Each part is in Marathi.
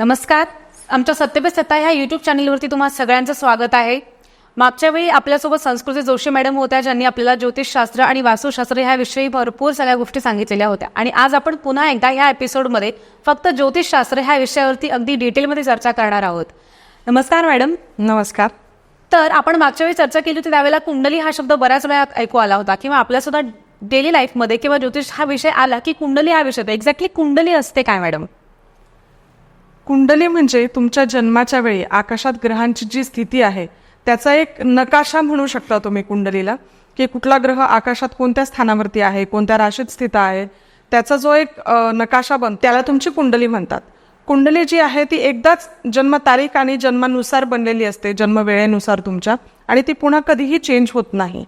नमस्कार. आमच्या सत्यपे सत्ता ह्या युट्यूब चॅनलवरती तुम्हाला सगळ्यांचं स्वागत आहे. मागच्या वेळी आपल्यासोबत संस्कृती जोशी मॅडम होत्या ज्यांनी आपल्याला ज्योतिषशास्त्र आणि वास्तुशास्त्र ह्याविषयी भरपूर सगळ्या गोष्टी सांगितलेल्या होत्या. आणि आज आपण पुन्हा एकदा ह्या एपिसोडमध्ये फक्त ज्योतिषशास्त्र ह्या विषयावरती अगदी डिटेलमध्ये चर्चा करणार आहोत. नमस्कार मॅडम. नमस्कार. तर आपण मागच्या वेळी चर्चा केली होती त्यावेळेला कुंडली हा शब्द बऱ्याच वेळा ऐकू आला होता किंवा आपल्या सुद्धा डेली लाईफमध्ये किंवा ज्योतिष हा विषय आला की कुंडली हा विषय एक्झॅक्टली कुंडली असते काय मॅडम? कुंडली म्हणजे तुमच्या जन्माच्या वेळी आकाशात ग्रहांची जी स्थिती आहे त्याचा एक नकाशा म्हणू शकता तुम्ही कुंडलीला की कुठला ग्रह आकाशात कोणत्या स्थानावरती आहे कोणत्या राशीत स्थित आहे त्याचा जो एक नकाशा बन त्याला तुमची कुंडली म्हणतात. कुंडली जी आहे ती एकदाच जन्मतारीख आणि जन्मानुसार बनलेली असते जन्मवेळेनुसार तुमच्या आणि ती पुन्हा कधीही चेंज होत नाही.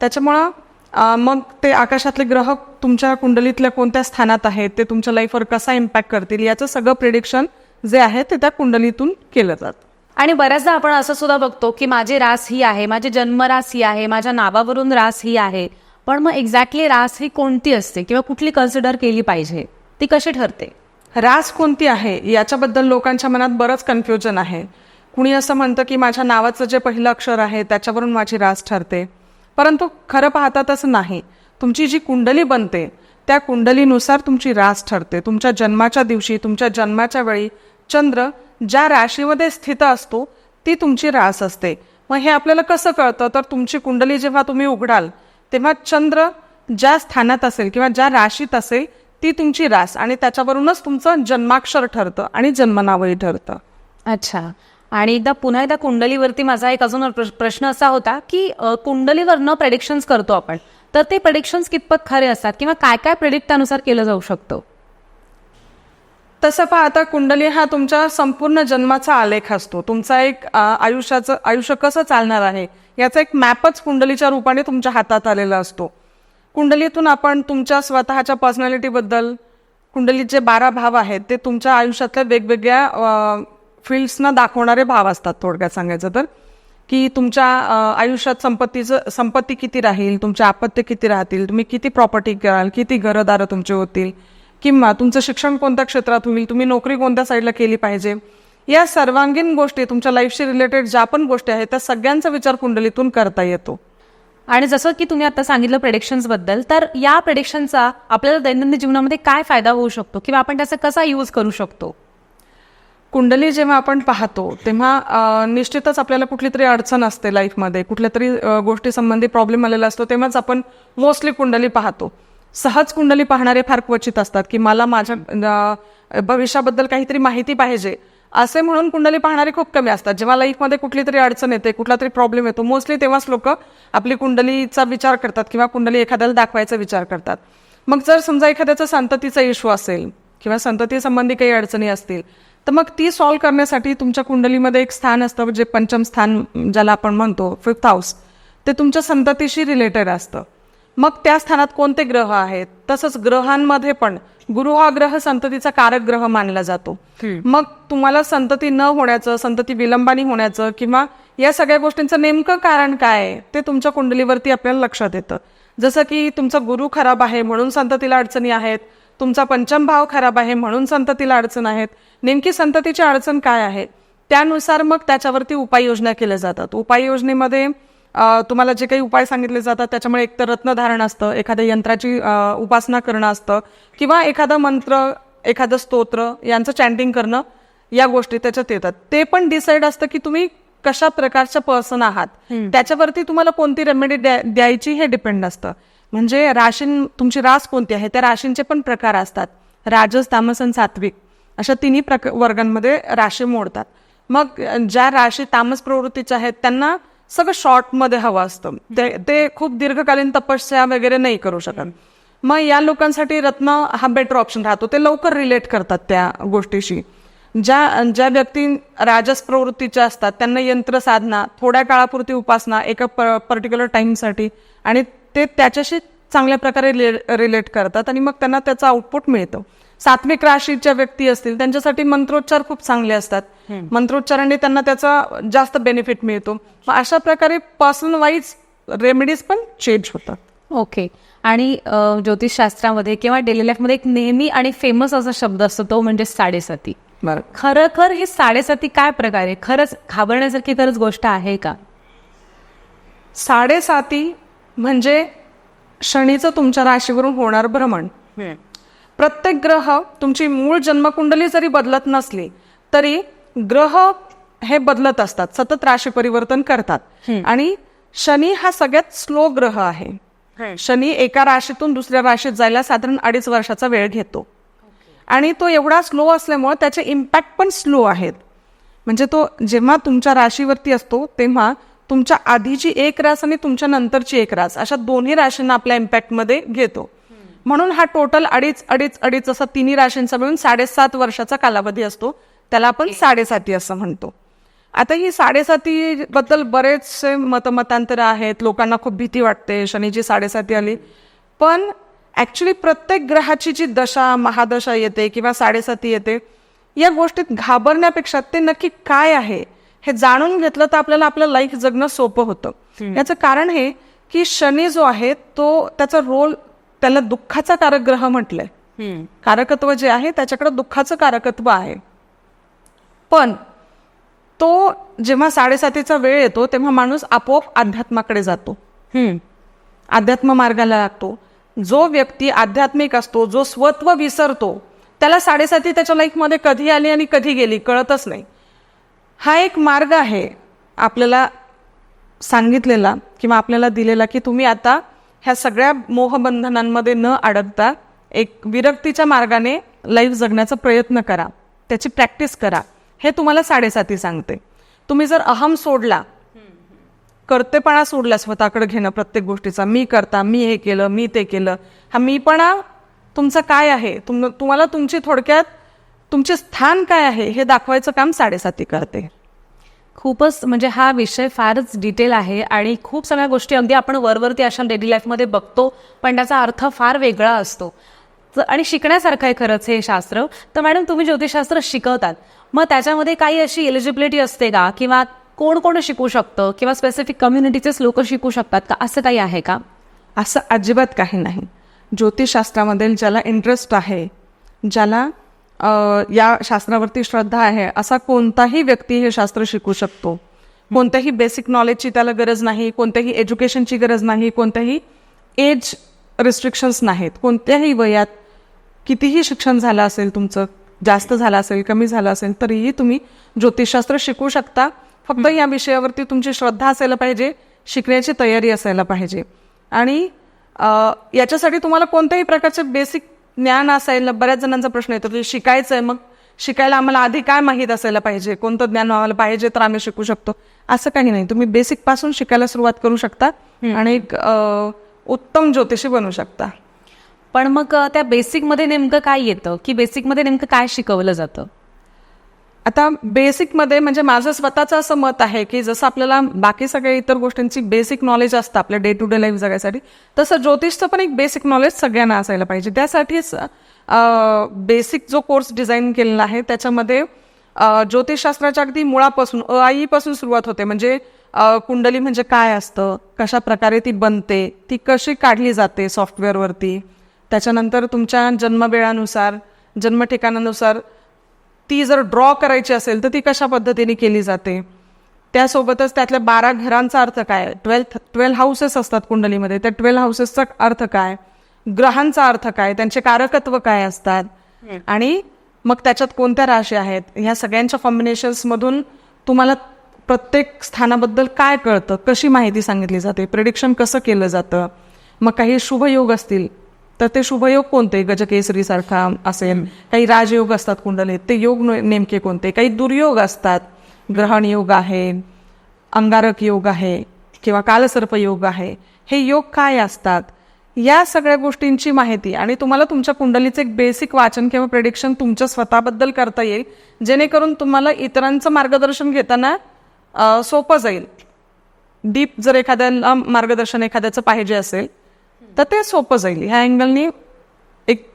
त्याच्यामुळं मग ते आकाशातले ग्रह तुमच्या कुंडलीतल्या कोणत्या स्थानात आहेत ते तुमच्या लाईफवर कसा इम्पॅक्ट करतील याचं सगळं प्रिडिक्शन जे आहे ते त्या कुंडलीतून केलं जातं. आणि बऱ्याचदा आपण असं सुद्धा बघतो की माझी रास ही आहे माझी जन्मरास ही आहे माझ्या नावावरून रास ही आहे. पण मग एक्झॅक्टली रास ही कोणती असते किंवा कुठली कन्सिडर केली पाहिजे? ती कशी ठरते? रास कोणती आहे याच्याबद्दल लोकांच्या मनात बरंच कन्फ्युजन आहे. कुणी असं म्हणतं की माझ्या नावाचं जे पहिलं अक्षर आहे त्याच्यावरून माझी रास ठरते. परंतु खरं पाहता तसं नाही. तुमची जी कुंडली बनते त्या कुंडलीनुसार तुमची रास ठरते. तुमच्या जन्माच्या दिवशी तुमच्या जन्माच्या वेळी चंद्र ज्या राशीमध्ये स्थित असतो ती तुमची रास असते. मग हे आपल्याला कसं कळतं? तर तुमची कुंडली जेव्हा तुम्ही उघडाल तेव्हा चंद्र ज्या स्थानात असेल किंवा ज्या राशीत असेल ती तुमची रास आणि त्याच्यावरूनच तुमचं जन्माक्षर ठरतं आणि जन्मनावही ठरतं. अच्छा. आणि एकदा पुन्हा एकदा कुंडलीवरती माझा एक अजून प्र- प्रश्न असा होता की कुंडलीवरनं प्रेडिक्शन्स करतो आपण. तर ते प्रेडिक्शन्स कितपत खरे असतात? किंवा काय काय प्रेडिक्ट त्यानुसार केलं जाऊ शकतं? तसं पाहता कुंडली हा तुमच्या संपूर्ण जन्माचा आलेख असतो. तुमचा एक आयुष्याचं आयुष्य कसं चालणार आहे? याचा एक मॅपच कुंडलीच्या रूपाने तुमच्या हातात आलेला असतो. कुंडलीतून आपण तुमच्या स्वतःच्या पर्सनॅलिटीबद्दल कुंडलीत जे बारा भाव आहेत ते तुमच्या आयुष्यातल्या वेगवेगळ्या फील्ड्सना दाखवणारे भाव असतात थोडक्यात सांगायचं तर. की तुमच्या आयुष्यात संपत्तीचं संपत्ती किती राहील तुमच्या आपत्ती किती राहतील तुम्ही किती प्रॉपर्टी कराल किती घरदारं तुमचे होतील किंवा तुमचं शिक्षण कोणत्या क्षेत्रात होईल तुम्ही नोकरी कोणत्या साईडला केली पाहिजे या सर्वांगीण गोष्टी तुमच्या लाईफशी रिलेटेड ज्या पण गोष्टी आहेत त्या सगळ्यांचा विचार कुंडलीतून करता येतो. आणि जसं की तुम्ही आता सांगितलं प्रेडिक्शन्सबद्दल तर या प्रेडिक्शनचा आपल्याला दैनंदिन जीवनामध्ये काय फायदा होऊ शकतो किंवा आपण त्याचा कसा यूज करू शकतो? कुंडली जेव्हा आपण पाहतो तेव्हा निश्चितच आपल्याला कुठली तरी अडचण असते लाईफमध्ये कुठल्या तरी अ, गोष्टीसंबंधी प्रॉब्लेम आलेला असतो तेव्हाच आपण मोस्टली कुंडली पाहतो. सहज कुंडली पाहणारे फार क्वचित असतात की मला माझ्या भविष्याबद्दल काहीतरी माहिती पाहिजे. असे म्हणून कुंडली पाहणारे खूप कमी असतात. जेव्हा लाईफमध्ये कुठली तरी अडचण येते कुठला तरी प्रॉब्लेम येतो मोस्टली तेव्हाच लोक आपली कुंडलीचा विचार करतात किंवा कुंडली एखाद्याला दाखवायचा विचार करतात. मग जर समजा एखाद्याचा संततीचा इश्यू असेल किंवा संततीसंबंधी काही अडचणी असतील तर मग ती सॉल्व्ह करण्यासाठी तुमच्या कुंडलीमध्ये एक स्थान असतं जे पंचम स्थान ज्याला आपण म्हणतो फिफ्थ हाऊस ते तुमच्या संततीशी रिलेटेड असतं. मग त्या स्थानात कोणते ग्रह आहेत? तसंच ग्रहांमध्ये पण गुरु हा ग्रह संततीचा कारक ग्रह मानला जातो. मग तुम्हाला संतती न होण्याचं संतती विलंबानी होण्याचं किंवा या सगळ्या गोष्टींचं नेमकं कारण काय आहे ते तुमच्या कुंडलीवरती आपल्याला लक्षात येतं. जसं की तुमचा गुरु खराब आहे म्हणून संततीला अडचणी आहेत तुमचा पंचम भाव खराब आहे म्हणून संततीला अडचण आहेत नेमकी संततीची अडचण काय आहे? त्यानुसार मग त्याच्यावरती उपाययोजना केल्या जातात. उपाययोजनेमध्ये तुम्हाला जे काही उपाय सांगितले जातात त्याच्यामुळे एक तर रत्नधारण असतं एखाद्या यंत्राची उपासना करणं असतं किंवा एखादं मंत्र एखादं स्तोत्र यांचं चॅन्टिंग करणं या गोष्टी त्याच्यात येतात. ते पण डिसाईड असतं की तुम्ही कशा प्रकारच्या पर्सन आहात. त्याच्यावरती तुम्हाला कोणती रेमेडी द्यायची हे डिपेंड असतं म्हणजे राशीन तुमची रास कोणती आहे त्या राशींचे पण प्रकार असतात. राजस तामस आणि सात्विक अशा तिन्ही प्रक वर्गांमध्ये राशी मोडतात. मग ज्या राशी तामस प्रवृत्तीच्या आहेत त्यांना सगळं शॉर्टमध्ये हवं असतं. ते ते खूप दीर्घकालीन तपस्या वगैरे नाही करू शकत. मग या लोकांसाठी रत्न हा बेटर ऑप्शन राहतो. ते लवकर रिलेट करतात त्या गोष्टीशी. ज्या ज्या व्यक्ती राजस प्रवृत्तीच्या असतात त्यांना यंत्र साधना थोड्या काळापुरती उपासना एका पर्टिक्युलर टाइमसाठी आणि ते त्याच्याशी चांगल्या प्रकारे रिलेट करतात आणि मग त्यांना त्याचं आउटपुट मिळतं. सात्विक राशीच्या व्यक्ती असतील त्यांच्यासाठी मंत्रोच्चार खूप चांगले असतात. मंत्रोच्चाराने त्यांना त्याचा जास्त बेनिफिट मिळतो. अशा प्रकारे पर्सन वाईज रेमेडीज पण चेंज होतात. ओके आणि ज्योतिषशास्त्रामध्ये किंवा डेली लाईफमध्ये एक नेहमी आणि फेमस असा शब्द असतो तो म्हणजे साडेसाती. बरं. खरखर ही साडेसाती काय प्रकारे खरंच घाबरण्यासारखी खरंच गोष्ट आहे का? साडेसाती म्हणजे शनीचं तुमच्या राशीवरून होणार भ्रमण. प्रत्येक ग्रह तुमची मूळ जन्मकुंडली जरी बदलत नसली तरी ग्रह हे बदलत असतात सतत राशी परिवर्तन करतात. आणि शनी हा सगळ्यात स्लो ग्रह आहे. शनी एका राशीतून दुसऱ्या राशीत जायला साधारण अडीच वर्षाचा वेळ घेतो. आणि तो एवढा स्लो असल्यामुळे त्याचे इम्पॅक्ट पण स्लो आहेत. म्हणजे तो जेव्हा तुमच्या राशीवरती असतो तेव्हा तुमच्या आधीची एक रास आणि तुमच्या नंतरची एक रास अशा दोन्ही राशींना आपल्या इम्पॅक्टमध्ये घेतो. म्हणून हा टोटल अडीच अडीच अडीच असा तिन्ही राशींचा मिळून साडेसात वर्षाचा कालावधी असतो. त्याला आपण साडेसाती असं म्हणतो. आता ही साडेसाती बद्दल बरेचसे मतमतांतर आहेत. लोकांना खूप भीती वाटते. शनीची साडेसाती आली. पण ऍक्च्युली प्रत्येक ग्रहाची जी दशा महादशा येते किंवा साडेसाती येते या गोष्टीत घाबरण्यापेक्षा ते नक्की काय आहे हे जाणून घेतलं तर आपल्याला आपलं लाईफ जगणं सोपं होतं. याचं कारण हे की शनी जो आहे तो त्याचा रोल त्याला दुःखाचा कारक ग्रह म्हटलंय कारकत्व जे आहे त्याच्याकडे दुःखाचं कारकत्व आहे. पण तो जेव्हा साडेसातीचा वेळ येतो तेव्हा माणूस आपोआप अध्यात्माकडे जातो. अध्यात्म मार्गाला लागतो. जो व्यक्ती आध्यात्मिक असतो जो स्वत्व विसरतो त्याला साडेसाती त्याच्या लाईफमध्ये कधी आली आणि कधी गेली कळतच नाही. हा एक मार्ग आहे आपल्याला सांगितलेला किंवा आपल्याला दिलेला की तुम्ही आता ह्या सगळ्या मोहबंधनांमध्ये न अडकता एक विरक्तीच्या मार्गाने लाईफ जगण्याचा प्रयत्न करा. त्याची प्रॅक्टिस करा. हे तुम्हाला साडेसाती सांगते. तुम्ही जर अहम सोडला कर्तेपणा सोडला स्वतःकडे घेणं प्रत्येक गोष्टीचा मी करता मी हे केलं मी ते केलं हा मीपणा तुमचं काय आहे? तुम तुम्हाला तुमची थोडक्यात तुमचे स्थान काय आहे? हे दाखवायचं काम साडेसाती करते. खूपच म्हणजे हा विषय फारच डिटेल आहे आणि खूप सगळ्या गोष्टी अगदी आपण वरवरती अशा डेली लाईफमध्ये बघतो पण त्याचा अर्थ फार वेगळा असतो. आणि शिकण्यासारखं आहे खरंच हे शास्त्र. तर मॅडम तुम्ही ज्योतिषशास्त्र शिकवतात. मग त्याच्यामध्ये काही अशी एलिजिबिलिटी असते का? किंवा कोण कोण शिकू शकतं? किंवा स्पेसिफिक कम्युनिटीचेच लोक शिकू शकतात का? असं काही आहे का? असं अजिबात काही नाही. ज्योतिषशास्त्रामध्ये ज्याला इंटरेस्ट आहे ज्याला या शास्त्रावरती श्रद्धा आहे असा कोणताही व्यक्ती हे शास्त्र शिकू शकतो. कोणत्याही बेसिक नॉलेजची त्याला गरज नाही कोणत्याही एज्युकेशनची गरज नाही कोणत्याही एज रिस्ट्रिक्शन्स नाहीत. कोणत्याही वयात कितीही शिक्षण झालं असेल तुमचं जास्त झालं असेल कमी झालं असेल तरीही तुम्ही ज्योतिषशास्त्र शिकू शकता. फक्त या विषयावरती तुमची श्रद्धा असायला पाहिजे शिकण्याची तयारी असायला पाहिजे. आणि याच्यासाठी तुम्हाला कोणत्याही प्रकारचे बेसिक ज्ञान असायला बऱ्याच जणांचा प्रश्न येतो की शिकायचं आहे मग? शिकायला आम्हाला आधी काय माहीत असायला पाहिजे? कोणतं ज्ञान आम्हाला पाहिजे तर आम्ही शिकू शकतो? असं काही नाही. तुम्ही बेसिकपासून शिकायला सुरुवात करू शकता आणि एक उत्तम ज्योतिषी बनू शकता. पण मग त्या बेसिकमध्ये नेमकं काय येतं? की बेसिकमध्ये नेमकं काय शिकवलं जातं? आता बेसिकमध्ये म्हणजे माझं स्वतःचं असं मत आहे की जसं आपल्याला बाकी सगळ्या इतर गोष्टींची बेसिक नॉलेज असतं आपल्या डे टू डे लाईफ जगायसाठी तसं ज्योतिषचं पण एक बेसिक नॉलेज सगळ्यांना असायला पाहिजे. त्यासाठीच बेसिक जो कोर्स डिझाईन केलेला आहे त्याच्यामध्ये ज्योतिषशास्त्राच्या अगदी मुळापासून अ आईपासून सुरुवात होते. म्हणजे कुंडली म्हणजे काय असतं कशा प्रकारे ती बनते ती कशी काढली जाते सॉफ्टवेअरवरती त्याच्यानंतर तुमच्या जन्मवेळानुसार जन्मठिकाणानुसार ती जर ड्रॉ करायची असेल तर ती कशा पद्धतीने केली जाते? त्यासोबतच त्यातल्या बारा घरांचा अर्थ काय? ट्वेल्थ ट्वेल्व हाऊसेस असतात कुंडलीमध्ये. त्या ट्वेल्व हाऊसेसचा अर्थ काय? ग्रहांचा अर्थ काय? त्यांचे कारकत्व काय असतात? आणि मग त्याच्यात कोणत्या राशी आहेत? ह्या सगळ्यांच्या कॉम्बिनेशन्स मधून तुम्हाला प्रत्येक स्थानाबद्दल काय कळतं? कशी माहिती सांगितली जाते? प्रिडिक्शन कसं केलं जातं? मग काही शुभयोग असतील? तर ते शुभयोग कोणते गजकेसरी सारखा असेल काही राजयोग असतात कुंडलीत ते योग न- नेमके कोणते? काही दुर्योग असतात ग्रहण योग आहे अंगारक योग आहे किंवा कालसर्प योग आहे. हे योग काय असतात? या सगळ्या गोष्टींची माहिती आणि तुम्हाला तुमच्या कुंडलीचं एक बेसिक वाचन किंवा प्रेडिक्शन तुमच्या स्वतःबद्दल करता येईल जेणेकरून तुम्हाला इतरांचं मार्गदर्शन घेताना सोपं जाईल. डीप जर एखाद्याला मार्गदर्शन एखाद्याचं पाहिजे असेल तर ते सोपं जाईल. ह्या अँगलनी एक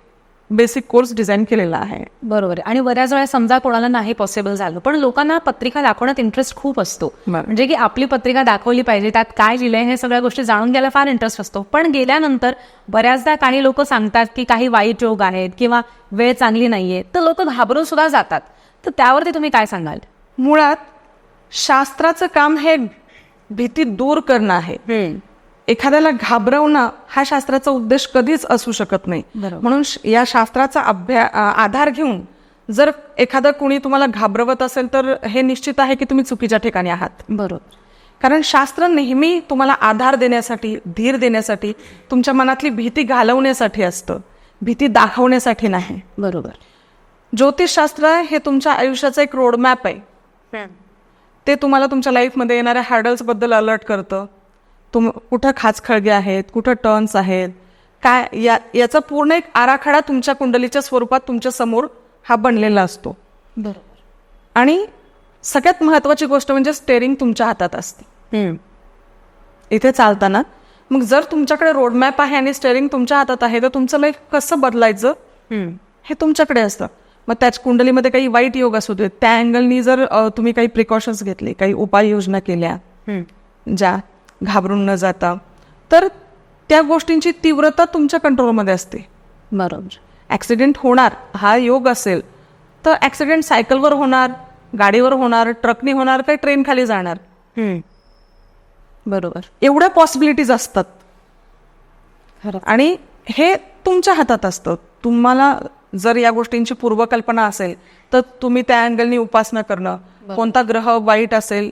बेसिक कोर्स डिझाईन केलेला आहे. बरोबर. आहे. आणि बऱ्याच वेळा समजा कोणाला नाही पॉसिबल झालं पण लोकांना पत्रिका दाखवण्यात इंटरेस्ट खूप असतो. म्हणजे की आपली पत्रिका दाखवली पाहिजे त्यात काय लिहिलंय हे सगळ्या गोष्टी जाणून घ्यायला फार इंटरेस्ट असतो. पण गेल्यानंतर बऱ्याचदा काही लोक सांगतात की काही वाईट योग आहेत किंवा वेळ चांगली नाहीये तर लोक घाबरून सुद्धा जातात. तर त्यावरती तुम्ही काय सांगाल? मुळात शास्त्राचं काम हे भीती दूर करणं आहे. एखाद्याला घाबरवणं हा शास्त्राचा उद्देश कधीच असू शकत नाही. म्हणून या शास्त्राचा अभ्या अ, आधार घेऊन जर एखादं कुणी तुम्हाला घाबरवत असेल तर हे निश्चित आहे की तुम्ही चुकीच्या ठिकाणी आहात. बरोबर. कारण शास्त्र नेहमी तुम्हाला आधार देण्यासाठी धीर देण्यासाठी तुमच्या मनातली भीती घालवण्यासाठी असतं. भीती दाखवण्यासाठी नाही. बरोबर. ज्योतिषशास्त्र हे तुमच्या आयुष्याचा एक रोडमॅप आहे. ते तुम्हाला तुमच्या लाईफमध्ये येणाऱ्या हॅडल्सबद्दल अलर्ट करतं. तुम कुठं खाचखळगे आहेत कुठं टर्न्स आहेत काय या याचा पूर्ण एक आराखडा तुमच्या कुंडलीच्या स्वरूपात तुमच्यासमोर हा बनलेला असतो. बरोबर. आणि सगळ्यात महत्त्वाची गोष्ट म्हणजे स्टेअरिंग तुमच्या हातात असते. इथे चालताना मग जर तुमच्याकडे रोडमॅप आहे आणि स्टेअरिंग तुमच्या हातात आहे तर तुमचं लाईफ कसं बदलायचं? हे तुमच्याकडे असतं. मग त्याच कुंडलीमध्ये काही वाईट योग असू देत. त्या अँगलनी जर तुम्ही काही प्रिकॉशन्स घेतले काही उपाययोजना केल्या ज्या घाबरून न जाता. तर त्या गोष्टींची तीव्रता तुमच्या कंट्रोलमध्ये असते. बरोबर. ॲक्सिडेंट होणार हा योग असेल तर ॲक्सिडेंट सायकलवर होणार गाडीवर होणार ट्रकनी होणार काही ट्रेन खाली जाणार बरोबर. एवढ्या पॉसिबिलिटीज असतात. आणि हे तुमच्या हातात असतं. तुम्हाला जर या गोष्टींची पूर्वकल्पना असेल तर तुम्ही त्या अँगलनी उपासना करणं. कोणता ग्रह वाईट असेल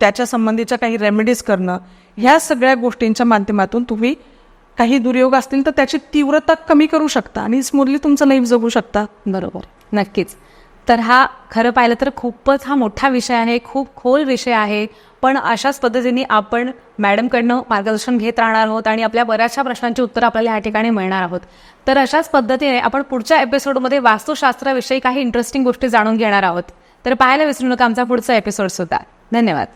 त्याच्या संबंधीच्या काही रेमेडीज करणं ह्या सगळ्या गोष्टींच्या माध्यमातून तुम्ही काही दुर्योग असतील तर त्याची तीव्रता कमी करू शकता आणि स्मूथली तुमचं लाईफ जगू शकता. बरोबर. नक्कीच. तर हा खरं पाहिलं तर खूपच हा मोठा विषय आहे खूप खोल विषय आहे पण अशाच पद्धतीने आपण मॅडमकडनं मार्गदर्शन घेत राहणार आहोत आणि आपल्या बऱ्याचशा प्रश्नांची उत्तरं आपल्याला या ठिकाणी मिळणार आहोत. तर अशाच पद्धतीने आपण पुढच्या एपिसोडमध्ये वास्तुशास्त्राविषयी काही इंटरेस्टिंग गोष्टी जाणून घेणार आहोत. तर पाहायला विसरू नका आमचा पुढचा एपिसोड सुद्धा. धन्यवाद.